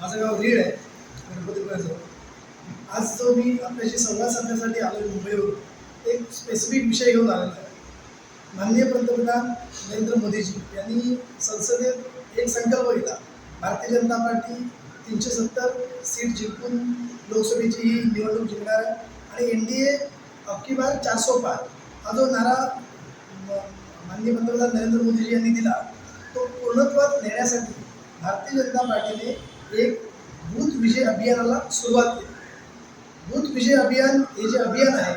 माझं गाव रीड आहे. गणपतीपुळ्याजवळ आज जो मी आपल्याशी संवाद साधण्यासाठी आलो मुंबईवरून एक स्पेसिफिक विषय घेऊन आलेला आहे. माननीय पंतप्रधान नरेंद्र मोदीजी यांनी संसदेत एक संकल्प घेतला. भारतीय जनता पार्टी तीनशे सत्तर सीट जिंकून लोकसभेची ही निवडणूक जिंकणार आहे. आणि एन डी ए अबकी बार चारसो पार. हा जो नारा माननीय पंतप्रधान नरेंद्र मोदीजी यांनी दिला तो पूर्णत्वात नेण्यासाठी भारतीय जनता पार्टीने एक बूथ विजय अभियानाला सुरुवात केली. बूथ विजय अभियान हे जे अभियान आहे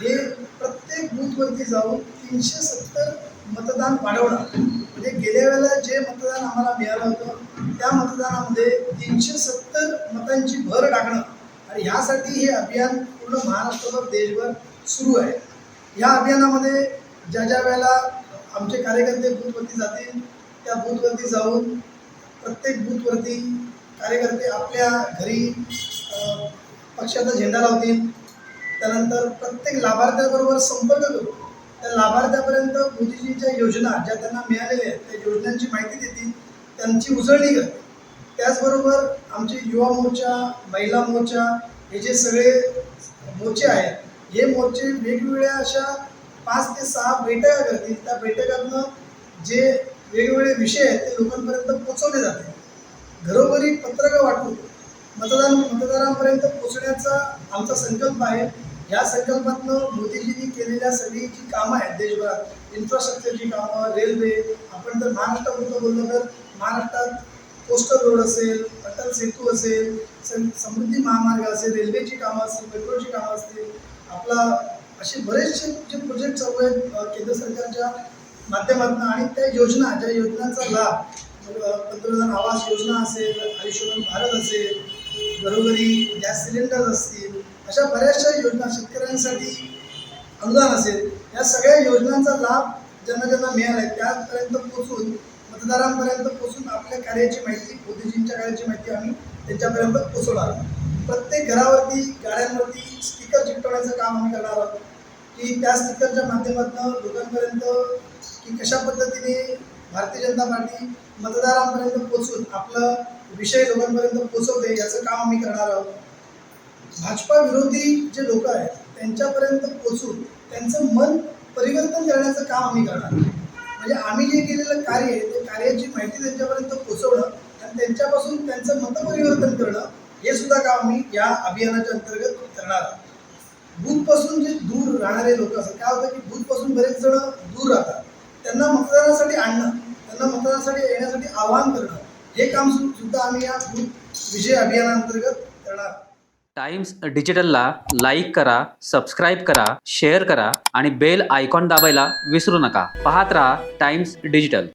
हे प्रत्येक बूथवरती जाऊन तीनशे सत्तर मतदान वाढवणं म्हणजे गेल्या वेळेला जे मतदान आम्हाला मिळालं होतं त्या मतदानामध्ये तीनशे सत्तर मतांची भर टाकणं आणि ह्यासाठी हे अभियान पूर्ण महाराष्ट्रभर देशभर सुरू आहे. या अभियानामध्ये ज्या ज्या वेळेला आमचे कार्यकर्ते बूथवरती जातील त्या बूथवरती जाऊन प्रत्येक बूथवरती कार्यकर्ते आपल्या घरी पक्षाचा झेंडा लावतील. त्यानंतर प्रत्येक लाभार्थ्याबरोबर संपर्क करू. त्या लाभार्थ्यापर्यंत मोदीजींच्या योजना ज्या त्यांना मिळालेल्या आहेत त्या योजनांची माहिती देतील त्यांची उजळणी करतील. त्याचबरोबर आमचे युवा मोर्चा महिला मोर्चा हे जे सगळे मोर्चे आहेत हे मोर्चे वेगवेगळ्या अशा पाच ते सहा बैठका करतील. त्या बैठकातनं जे वेगवेगळे विषय आहेत ते लोकांपर्यंत पोचवले जाते. घरोघरी पत्रकं वाटून मतदान मतदारांपर्यंत पोचण्याचा आमचा संकल्प आहे. या संकल्पातनं मोदीजींनी केलेल्या सगळी जी कामं आहेत देशभरात इन्फ्रास्ट्रक्चरची कामं रेल्वे आपण जर महाराष्ट्राबद्दल बोललं तर महाराष्ट्रात कोस्टल रोड असेल अटल सेतू असेल सम- समृद्धी महामार्ग असेल रेल्वेची कामं असतील मेट्रोची कामं असतील आपला असे बरेचसे जे प्रोजेक्ट चालू आहेत केंद्र सरकारच्या माध्यमातून आणि त्या योजना ज्या योजनांचा लाभ पंतप्रधान आवास योजना असेल आयुष्यमान भारत असेल घरोघरी गॅस सिलेंडर असतील अशा बऱ्याचशा योजना शेतकऱ्यांसाठी अनुदान असेल या सगळ्या योजनांचा लाभ ज्यांना ज्यांना मिळाला आहे त्यापर्यंत पोचून मतदारांपर्यंत पोचून आपल्या कार्याची माहिती मोदीजींच्या कार्याची माहिती आम्ही त्यांच्यापर्यंत पोचवणार आहोत. प्रत्येक घरावरती गाड्यांवरती स्टिकर चिकटवण्याचं काम आम्ही करणार आहोत की त्या स्टिकरच्या माध्यमातून लोकांपर्यंत की कशा पद्धतीने भारतीय जनता पार्टी मतदारांपर्यंत पोचून आपलं विषय लोकांपर्यंत पोचवते याचं काम आम्ही करणार आहोत. भाजपा विरोधी जे लोक आहेत त्यांच्यापर्यंत पोचून त्यांचं मन परिवर्तन करण्याचं काम आम्ही करणार म्हणजे आम्ही जे केलेलं कार्य आहे ते कार्याची माहिती त्यांच्यापर्यंत पोचवणं आणि त्यांच्यापासून त्यांचं मतपरिवर्तन करणं हे सुद्धा काम आम्ही या अभियानाच्या अंतर्गत करणार आहोत. बूथपासून जे दूर राहणारे लोक असतात. काय होतं की बूथपासून बरेच जण दूर राहतात. त्यांना मतदानासाठी आणणं त्यांना मतदानासाठी येण्यासाठी आवाहन करणं हे काम सुद्धा आम्ही या बूथ विजय अभियानाअंतर्गत करणार. टाइम्स डिजिटलला लाईक करा सबस्क्राईब करा शेअर करा आणि बेल आयकॉन दाबायला विसरू नका. पाहत राहा टाइम्स डिजिटल.